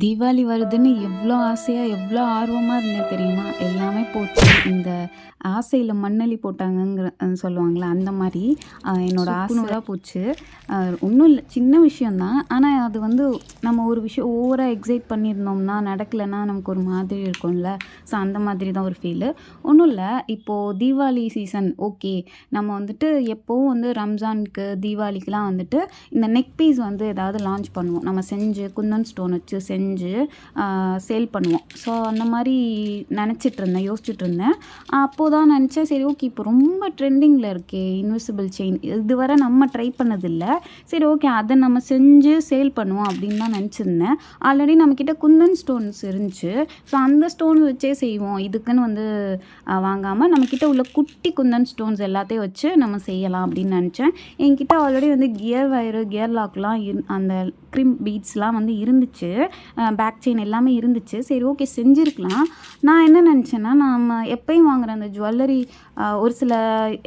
தீபாவளி வருதுன்னு எவ்வளோ ஆசையாக எவ்வளோ ஆர்வமாக இருந்தேன் தெரியுமா? எல்லாமே போச்சு. இந்த ஆசையில் மண்ணள்ளி போட்டாங்கங்கிற அஹ் சொல்லுவாங்கள்ல அந்த மாதிரி என்னோட ஆசையாக போச்சு. ஒன்றும் இல்லை சின்ன விஷயந்தான் ஆனால் அது வந்து நம்ம ஒரு விஷயம் ஓவராக எக்ஸைட் பண்ணியிருந்தோம்னா நடக்கலைன்னா நமக்கு ஒரு மாதிரி இருக்கும்ல. ஸோ அந்த மாதிரி தான் ஒரு ஃபீலு ஒன்றும் இல்லை இப்போது தீபாவளி சீசன் ஓகே நம்ம வந்துட்டு எப்போவும் வந்து ரம்ஜானுக்கு தீபாவளிக்கெலாம் வந்துட்டு இந்த நெக் பீஸ் வந்து ஏதாவது லான்ச் பண்ணுவோம். நம்ம செஞ்சு குந்தன் ஸ்டோன் வச்சு செஞ்சு செஞ்சு சேல் பண்ணுவோம். ஸோ அந்த மாதிரி நினச்சிட்டு இருந்தேன் யோசிச்சுட்டு இருந்தேன் அப்போது தான் நினச்சேன் சரி ஓகே இப்போ ரொம்ப ட்ரெண்டிங்கில் இருக்கே இன்விசிபிள் செயின் இதுவரை நம்ம ட்ரை பண்ணதில்லை. சரி ஓகே அதை நம்ம செஞ்சு சேல் பண்ணுவோம் அப்படின்னு தான் நினச்சிருந்தேன். ஆல்ரெடி நம்மக்கிட்ட குந்தன் ஸ்டோன்ஸ் இருந்துச்சு. ஸோ அந்த ஸ்டோன்ஸ் வச்சே செய்வோம். இதுக்குன்னு வந்து வாங்காமல் நம்மக்கிட்ட உள்ள குட்டி குந்தன் ஸ்டோன்ஸ் எல்லாத்தையும் வச்சு நம்ம செய்யலாம் அப்படின்னு நினச்சேன். என்கிட்ட ஆல்ரெடி வந்து கியர் வயரு கியர் லாக்லாம் இரு அந்த க்ரிம் பீட்ஸ்லாம் வந்து இருந்துச்சு. பேக் செயின் எல்லாமே இருந்துச்சு. சரி ஓகே செஞ்சுருக்கலாம். நான் என்ன நினச்சேன்னா நம்ம எப்பயும் வாங்குகிற அந்த ஜுவல்லரி ஒரு சில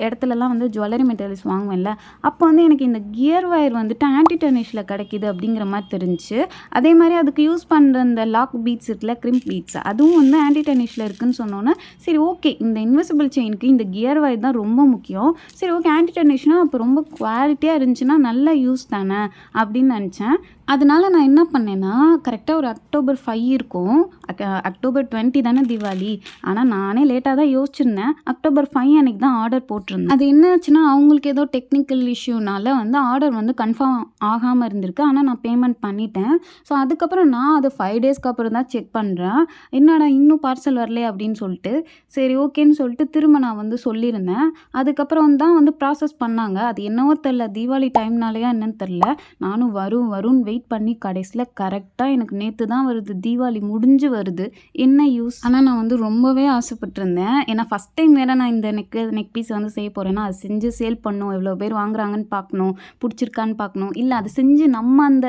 இடத்துலலாம் வந்து ஜுவல்லரி மெட்டீரியல்ஸ் வாங்குவேன்ல. அப்போ வந்து எனக்கு இந்த கியர் ஒயர் வந்துட்டு ஆன்டி டெனிஷில் கிடைக்கிது அப்படிங்கிற மாதிரி தெரிஞ்சுச்சு அதே மாதிரி அதுக்கு யூஸ் பண்ணுற இந்த லாக் பீட்ஸ் இருக்குல்ல க்ரிம் பீட்ஸ் அதுவும் வந்து ஆன்டி டர்னிஷில் இருக்குன்னு சொன்னோன்னே சரி ஓகே இந்த இன்வெசிபிள் செயினுக்கு இந்த கியர் வயர் தான் ரொம்ப முக்கியம். சரி ஓகே ஆன்டி டெனிஷ்னா அப்போ ரொம்ப குவாலிட்டியாக இருந்துச்சுன்னா நல்ல யூஸ் தானே அப்படின்னு நினச்சேன். அதனால் நான் என்ன பண்ணேன்னா கரெக்டாக ஒரு அக்டோபர் ஃபைவ் இருக்கும். அக் அக்டோபர் டுவெண்ட்டி தானே தீபாவளி. ஆனால் நானே லேட்டாக தான் யோசிச்சிருந்தேன். அக்டோபர் ஃபைவ் அன்னைக்கு தான் ஆர்டர் போட்டிருந்தேன். அது என்ன ஆச்சுன்னா அவங்களுக்கு ஏதோ டெக்னிக்கல் இஷ்யூனால வந்து ஆர்டர் வந்து கன்ஃபார்ம் ஆகாமல் இருந்திருக்கு. ஆனால் நான் பேமெண்ட் பண்ணிட்டேன். ஸோ அதுக்கப்புறம் நான் அது ஃபைவ் டேஸ்க்கு அப்புறம் தான் செக் பண்ணுறேன் என்னடா இன்னும் பார்சல் வரலையே அப்படின்னு சொல்லிட்டு சரி ஓகேன்னு சொல்லிட்டு திரும்ப நான் வந்து சொல்லியிருந்தேன். அதுக்கப்புறம் தான் வந்து ப்ராசஸ் பண்ணாங்க. அது என்னவோ தெரில தீபாவளி டைம்னாலேயா என்னன்னு தெரில நானும் வரும் வரும்னு வெயிட் பண்ணி கடைசியில் கரெக்டாக எனக்கு நேற்று தான் வருது. தீபாவளி முடிஞ்சு வருது. என்ன யூஸ்? ஆனால் நான் வந்து ரொம்பவே ஆசைப்பட்டிருந்தேன். ஏன்னா ஃபஸ்ட் டைம் வேறு நான் இந்த நெக் நெக் பீஸ் வந்து செய்ய போகிறேன்னா அது செஞ்சு சேல் பண்ணும். எவ்வளோ பேர் வாங்குறாங்கன்னு பார்க்கணும். பிடிச்சிருக்கான்னு பார்க்கணும். இல்லை அது செஞ்சு நம்ம அந்த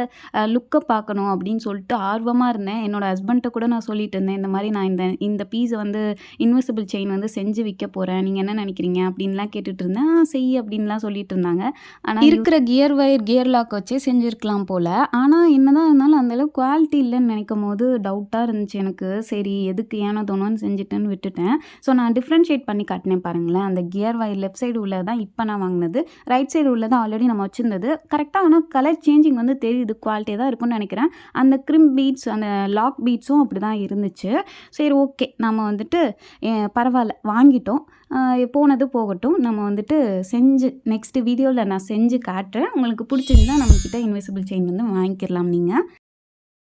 லுக்கை பார்க்கணும் அப்படின்னு சொல்லிட்டு ஆர்வமாக இருந்தேன். என்னோட ஹஸ்பண்ட்டை கூட நான் சொல்லிட்டு இருந்தேன் இந்த மாதிரி நான் இந்த இந்த பீஸை வந்து இன்வெசிபிள் செயின் வந்து செஞ்சு விற்க போகிறேன் நீங்கள் என்ன நினைக்கிறீங்க? அப்படின்லாம் கேட்டுட்டு இருந்தேன். செய் அப்படின்லாம் சொல்லிட்டு இருந்தாங்க. ஆனால் இருக்கிற கியர் வயர் கியர் லாக் வச்சே செஞ்சுருக்கலாம் போல். ஆனால் என்னதான் இருந்தாலும் அந்தளவு குவாலிட்டி இல்லைன்னு நினைக்கும் போது டவுட்டாக இருந்துச்சு எனக்கு. சரி எதுக்கு ஏனோ தோணுன்னு செஞ்சுட்டேன்னு விட்டுட்டேன். ஸோ நான் டிஃப்ரென்ஷியேட் பண்ணி காட்டினேன் பாருங்களேன். அந்த கியர் வயர் லெஃப்ட் சைடு உள்ள தான் இப்போ நான் வாங்கினது. ரைட் சைடு உள்ளது ஆல்ரெடி நம்ம வச்சுருந்தது. கரெக்டாக ஆனால் கலர் சேஞ்சிங் வந்து தெரியுது. குவாலிட்டியாக தான் இருக்கும்னு நினைக்கிறேன். அந்த க்ரிம் பீட்ஸ் அந்த லாக் பீட்ஸும் அப்படி தான் இருந்துச்சு. சரி ஓகே நம்ம வந்துட்டு பரவாயில்ல. வாங்கிட்டோம். போனது போகட்டும். நம்ம வந்துட்டு செஞ்சு நெக்ஸ்ட் வீடியோவில் நான் செஞ்சு காட்டுறேன். உங்களுக்கு பிடிச்சிருந்தா நம்மக்கிட்ட இன்விசிபிள் செயின் வந்து வாங்கிக்கலாம் நீங்கள்